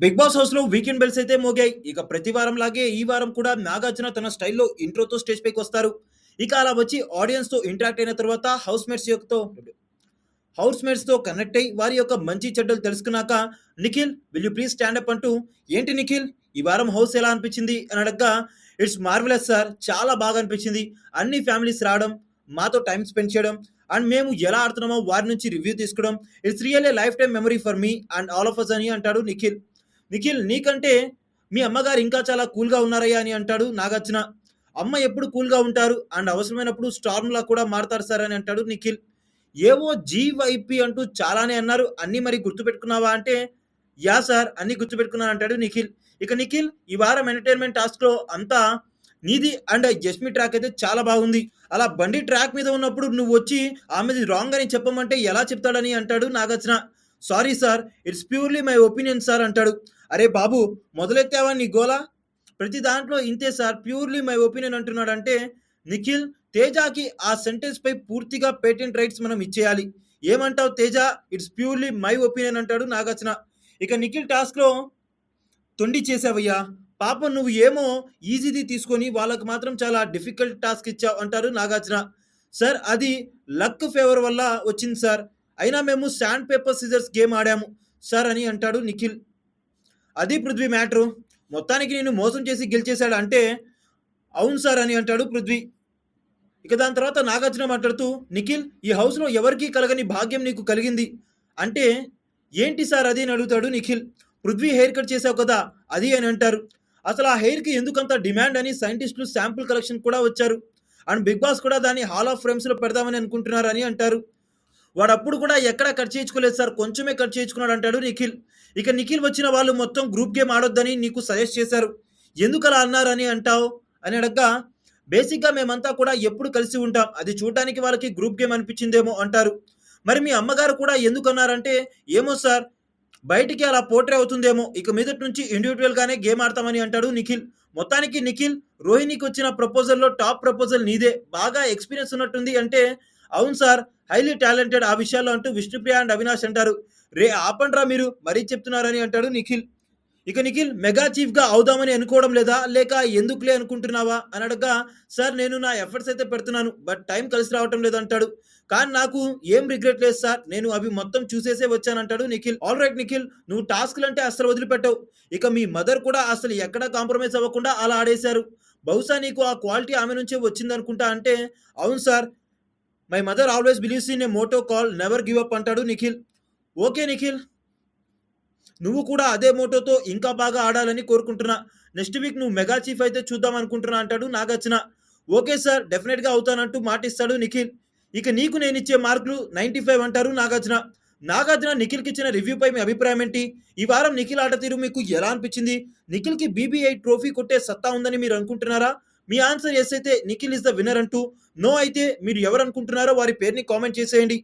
Big Boss హౌస్‌లో weekend bells అయితే మోగాయి. ఇక ప్రతి వారం లాగే ఈ వారం కూడా నాగార్జున తన స్టైల్‌లో ఇంట్రోతో స్టేజ్ పైకి వస్తారు ఇక అలా వచ్చి ఆడియన్స్తో ఇంటరాక్ట్ అయిన తర్వాత హౌస్ హౌస్‌మేట్స్ యొక్కతో తో కనెక్ట్ అయ్యి వారి యొక్క మంచి చెడ్డలు తెలుసుకున్నాక Nikhil will you please stand up అంటూ ఏంటి నిఖిల్ ఈ వారం హౌస్ ఎలా అనిపించింది అని అడగ్గా ఇట్స్ మార్వెలస్ సార్ చాలా బాగా అనిపించింది. అన్ని ఫ్యామిలీస్ రావడం, మాతో టైం స్పెండ్ చేయడం అండ్ మేము ఎలా ఆడుతున్నామో వారి నుంచి రివ్యూ తీసుకోవడం it's real a life time memory for me and all of us అని అంటాడు నిఖిల్. నిఖిల్ నీకంటే మీ అమ్మగారు ఇంకా చాలా కూల్‌గా ఉన్నారయ్యా అని అంటాడు నాగార్జున. అమ్మ ఎప్పుడు కూల్‌గా ఉంటారు అండ్ అవసరమైనప్పుడు స్టార్మ్‌లా కూడా మారతారు సార్ అని అంటాడు నిఖిల్. ఏవో జీవైపి అంటూ చాలానే అన్నారు. అన్నీ మరి గుర్తుపెట్టుకున్నావా అంటే యా సార్ అన్నీ గుర్తుపెట్టుకున్నాను అంటాడు నిఖిల్. ఇక నిఖిల్ ఈ వారం ఎంటర్‌టైన్‌మెంట్ టాస్క్‌లో అంతా నీది అండ్ జస్మి ట్రాక్ అయితే చాలా బాగుంది. అలా బండి ట్రాక్ మీద ఉన్నప్పుడు నువ్వు వచ్చి ఆమెది రాంగ్ అని చెప్పమంటే ఎలా చెప్తాడని అంటాడు Nagarjuna. Sorry sir it's purely my opinion sir అంటాడు. అరే బాబు మొదలెత్తావా నీ గోల? ప్రతి దాంట్లో ఇంతే సార్ ప్యూర్‌లీ మై ఒపీనియన్ అంటున్నాడంటే నిఖిల్ తేజాకి ఆ సెంటెన్స్‌పై పూర్తిగా పేటెంట్ రైట్స్ మనం ఇచ్చేయాలి. ఏమంటావు Teja? It's purely my opinion అంటాడు నాగార్జున. ఇక నిఖిల్ టాస్క్‌లో తొండి చేసావయ్యా పాపం నువ్వు ఏమో ఈజీది తీసుకొని వాళ్ళకు మాత్రం చాలా డిఫికల్ట్ టాస్క్ ఇచ్చావు అంటారు నాగార్జున. సార్ అది లక్ ఫేవర్ వల్ల వచ్చింది సార్. అయినా మేము శాండ్ పేపర్ సిజర్స్ గేమ్ ఆడాము సార్ అని అంటాడు నిఖిల్. అది పృథ్వీ మ్యాటరు. మొత్తానికి నేను మోసం చేసి గెలిచేశాడు అంటే అవును సార్ అని అంటాడు పృథ్వీ. ఇక దాని తర్వాత నాగార్జున మాట్లాడుతూ నిఖిల్ ఈ హౌస్‌లో ఎవరికీ కలగని భాగ్యం నీకు కలిగింది. అంటే ఏంటి సార్ అది అని అడుగుతాడు నిఖిల్. పృథ్వీ హెయిర్ కట్ చేసావు కదా! అది అని అంటారు. అసలు ఆ హెయిర్‌కి ఎందుకంత డిమాండ్ అని సైంటిస్టులు శాంపుల్ కలెక్షన్ కూడా వచ్చారు. అండ్ బిగ్ బాస్ కూడా దాన్ని హాల్ ఆఫ్ ఫ్రేమ్స్‌లో పెడదామని అనుకుంటున్నారు అని అంటారు. వాడు అప్పుడు కూడా ఎక్కడ కట్ చేయించుకోలేదు సార్. కొంచెమే కట్ చేయించుకున్నాడు అంటాడు నిఖిల్. ఇక నిఖిల్ వచ్చిన వాళ్ళు మొత్తం గ్రూప్ గేమ్ ఆడొద్దని నీకు సజెస్ట్ చేశారు. ఎందుకలా అన్నారు అని అంటావు? అని అడగ్గా బేసిక్‌గా మేమంతా కూడా ఎప్పుడు కలిసి ఉంటాం. అది చూడటానికి వాళ్ళకి గ్రూప్ గేమ్ అనిపించిందేమో అంటారు. మరి మీ అమ్మగారు కూడా ఎందుకన్నారంటే ఏమో సార్ బయటికి అలా పోర్ట్రే అవుతుందేమో. ఇక మీదటి నుంచి ఇండివిజువల్గానే గేమ్ ఆడతామని అంటాడు నిఖిల్. మొత్తానికి నిఖిల్ రోహిణికి వచ్చిన ప్రపోజల్‌లో టాప్ ప్రపోజల్ నీదే. బాగా ఎక్స్‌పీరియన్స్ ఉన్నట్టుంది అంటే అవును సార్ హైలీ టాలెంటెడ్ ఆ విషయాల్లో అంటూ విష్ణుప్రియ అండ్ అవినాష్ అంటారు. రే ఆపండ్రా మీరు మరీ చెప్తున్నారని అంటాడు నిఖిల్. ఇక నిఖిల్ మెగా చీఫ్‌గా అవుదామని అనుకోవడం లేదా? లేక ఎందుకులే అనుకుంటున్నావా? అని అడగ్గా సార్ నేను నా ఎఫర్ట్స్ అయితే పెడుతున్నాను. బట్ టైం కలిసి రావటం లేదంటాడు. కానీ నాకు ఏం రిగ్రెట్ లేదు సార్. నేను అవి మొత్తం చూసేసే వచ్చానంటాడు నిఖిల్. ఆల్ రైట్ నిఖిల్ నువ్వు టాస్క్లు అంటే అస్సలు వదిలిపెట్టవు. ఇక మీ మదర్ కూడా అసలు ఎక్కడ కాంప్రమైజ్ అవ్వకుండా అలా ఆడేశారు. బహుశా నీకు ఆ క్వాలిటీ ఆమె నుంచే వచ్చిందనుకుంటా అంటే అవును sir. My mother always believes in a motto call never give up అంటాడు నిఖిల్. ఓకే నిఖిల్. నువ్వు కూడా అదే మోటోతో ఇంకా బాగా ఆడాలని కోరుకుంటున్నా. నెక్స్ట్ వీక్ నువ్వు మెగా చీఫ్ అయితే చూద్దాం అనుకుంటున్నా అంటాడు నాగార్జున. ఓకే సార్ డెఫినెట్‌గా అవుతానంటూ మాటిస్తాడు నిఖిల్. ఇక నీకు నేను ఇచ్చే మార్కులు 95 అంటారు నాగార్జున. నాగార్జున నిఖిల్కి ఇచ్చిన రివ్యూపై మీ అభిప్రాయం ఏంటి? ఈ వారం నిఖిల్ ఆట తీరు మీకు ఎలా అనిపించింది? నిఖిల్‌కి బీబీఐ ట్రోఫీ కొట్టే సత్తా ఉందని మీరు అనుకుంటున్నారా? మీ ఆన్సర్ ఎస్ అయితే నిఖిల్ ఇస్ ద విన్నర్ అంటూ, నో అయితే మీరు ఎవరనుకుంటున్నారో వారి పేరుని కామెంట్ చేసేయండి.